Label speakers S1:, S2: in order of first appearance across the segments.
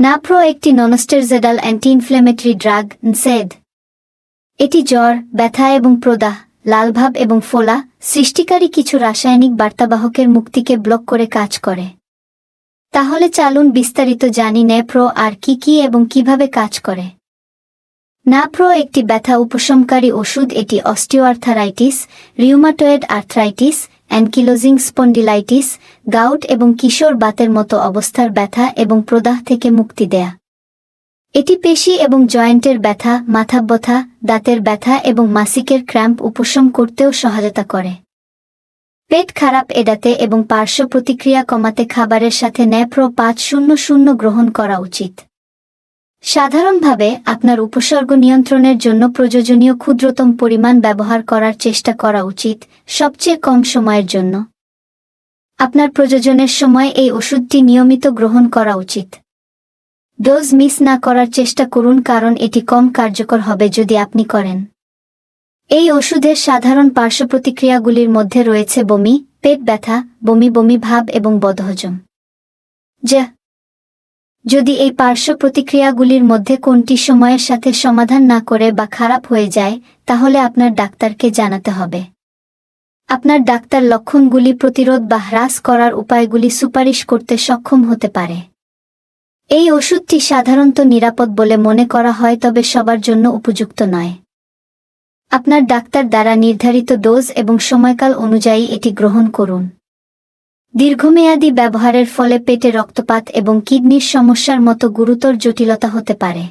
S1: নাপ্রো একটি nonsteroidal anti inflammatory drug NSAID এটি জ্বর, ব্যথা এবং প্রদাহ লালভাব এবং ফোলা, সৃষ্টিকারী কিছু রাসায়নিক বার্তাবাহকের মুক্তিকে ব্লক করে কাজ করে। তাহলে চালুন বিস্তারিত জানি নেপ্রো আর কি কি এবং কীভাবে কাজ করে। নাপ্রো একটি ব্যথা উপশমকারী ওষুধ, এটি osteoarthritis, rheumatoid arthritis ankylosing spondylitis, gout এবং কিশোর বাতের মতো অবস্থার ব্যথা এবং প্রদাহ থেকে মুক্তি দেয়া। এটি পেশি এবং জয়েন্টের ব্যথা, মাথা ব্যথা, দাঁতের ব্যথা এবং মাসিকের ক্র্যাম্প উপশম করতেও সহায়তা করে। পেট খারাপ এড়াতে এবং পার্শ্ব প্রতিক্রিয়া কমাতে খাবারের সাথে ন্যাপ্রো পাঁচ শূন্য শূন্য গ্রহণ করা উচিত। সাধারণভাবে আপনার উপসর্গ নিয়ন্ত্রণের জন্য প্রয়োজনীয় ক্ষুদ্রতম পরিমাণ ব্যবহার করার চেষ্টা করা উচিত সবচেয়ে কম সময়ের জন্য। আপনার প্রয়োজনের সময় এই ওষুধটি নিয়মিত গ্রহণ করা উচিত। ডোজ মিস না করার চেষ্টা করুন কারণ এটি কম কার্যকর হবে যদি আপনি করেন। এই ওষুধের সাধারণ পার্শ্ব প্রতিক্রিয়াগুলির মধ্যে রয়েছে বমি, পেট ব্যথা, বমি বমি ভাব এবং বদহজম। যা যদি এই পার্শ্ব প্রতিক্রিয়াগুলির মধ্যে কোনটি সময়ের সাথে সমাধান না করে বা খারাপ হয়ে যায়, তাহলে আপনার ডাক্তারকে জানাতে হবে। আপনার ডাক্তার লক্ষণগুলি প্রতিরোধ বা হ্রাস করার উপায়গুলি সুপারিশ করতে সক্ষম হতে পারে। এই ওষুধটি সাধারণত নিরাপদ বলে মনে করা হয়, তবে সবার জন্য উপযুক্ত নয়। আপনার ডাক্তার দ্বারা নির্ধারিত ডোজ এবং সময়কাল অনুযায়ী এটি গ্রহণ করুন। দীর্ঘমেয়াদী ব্যবহারের ফলে পেটে রক্তপাত এবং কিডনির সমস্যার মতো গুরুতর জটিলতা হতে পারে।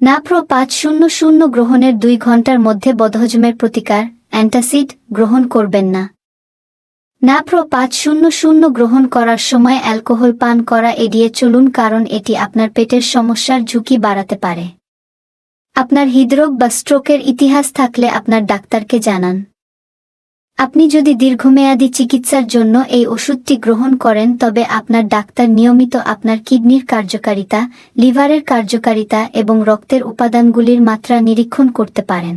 S1: নাপ্রো পাঁচ শূন্য শূন্য গ্রহণের দুই ঘণ্টার মধ্যে বদহজমের প্রতিকার, অ্যান্টাসিড, গ্রহণ করবেন না। নাপ্রো পাঁচ শূন্য শূন্য গ্রহণ করার সময় অ্যালকোহল পান করা এড়িয়ে চলুন কারণ এটি আপনার পেটের সমস্যার ঝুঁকি বাড়াতে পারে। আপনার হৃদরোগ বা স্ট্রোকের ইতিহাস থাকলে আপনার ডাক্তারকে জানান। আপনি যদি দীর্ঘমেয়াদী চিকিৎসার জন্য এই ওষুধটি গ্রহণ করেন, তবে আপনার ডাক্তার নিয়মিত আপনার কিডনির কার্যকারিতা, লিভারের কার্যকারিতা এবং রক্তের উপাদানগুলির মাত্রা নিরীক্ষণ করতে পারেন।